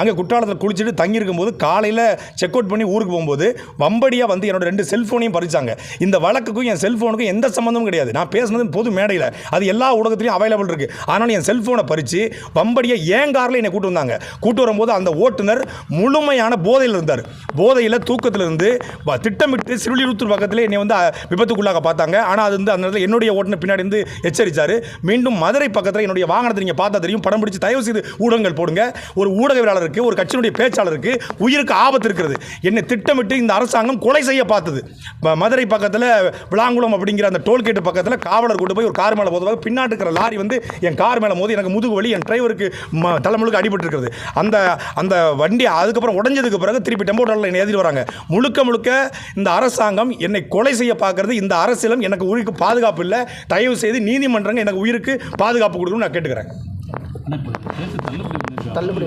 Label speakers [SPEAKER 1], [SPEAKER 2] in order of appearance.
[SPEAKER 1] அங்கே குற்றாலத்தில் குளிச்சுட்டு தங்கியிருக்கும் போது காலையில் செக் அவுட் பண்ணி ஊருக்கு போகும்போது வம்படியாக வந்து என்னோட ரெண்டு செல்ஃபோனையும் பறிச்சாங்க. இந்த வழக்குக்கும் என் செல்ஃபோனுக்கும் எந்த சம்மந்தமும் கிடையாது. நான் பேசுனது பொது மேடையில். அது எல்லா ஊடகத்திலையும் அவைலபிள் இருக்குது ஆனால் என் செல்ஃபோனை பறித்து வம்படியாக ஏன் காரில் என்னை கூட்டு வந்தாங்க. கூட்டு வரும்போது அந்த ஓட்டுநர் முழுமையான போதையில் இருந்தார். போதையில் தூக்கத்தில் இருந்து வ- திட்டமிட்டு சிறுலிருத்தூர் பக்கத்தில் என்னை வந்து விபத்துக்குள்ளாக பார்த்தாங்க. ஆனால் அது வந்து அந்த நேரத்தில் என்னுடைய ஓட்டுநர் பின்னாடி இருந்து எச்சரித்தார் மீண்டும் மதுரை பக்கத்தில் என்னுடைய வாகனத்தை நீங்கள் பார்த்தா தெரியும். படம் பிடிச்சி தயவு செய்து ஊடகங்கள் போடுங்க. ஒரு ஊடகவியலாளருக்கு ஒரு கட்சியினுடைய பேச்சாளருக்கு உயிருக்கு ஆபத்து இருக்கிறது. என்னை திட்டமிட்டு இந்த அரசாங்கம் கொலை செய்ய பார்த்தது. ம- மதுரை பக்கத்தில் விளாங்குளம் அப்படிங்கிற அந்த டோல்கேட் பக்கத்தில் காவலர் கொண்டு போய் ஒரு கார் மேலே போதுவாக பின்னாடி இருக்கிற லாரி வந்து என் கார் மேலே மோதி எனக்கு முதுகு வலி என் டிரைவருக்கு ம தலைமுழுக்கு அடிபட்டு இருக்கிறது அந்த அந்த வண்டி அதுக்கப்புறம் உடஞ்சதுக்கு பிறகு திருப்பி டெம்போ ட்ராவலில் என்னை ஏற்றிட்டு வராங்க. முழுக்க முழுக்க இந்த அரசாங்கம் என்னை கொலை செய்ய பார்க்கறது இந்த அரசியலும் எனக்கு உயிருக்கு பாதுகாப்பு இல்லை. தயவு செய்து நீதிமன்றங்கள் எனக்கு உயிருக்கு பாதுகாப்பு கொடுக்கணும்னு நான் கேட்டுக்கிறேன்.
[SPEAKER 2] தள்ளுபடி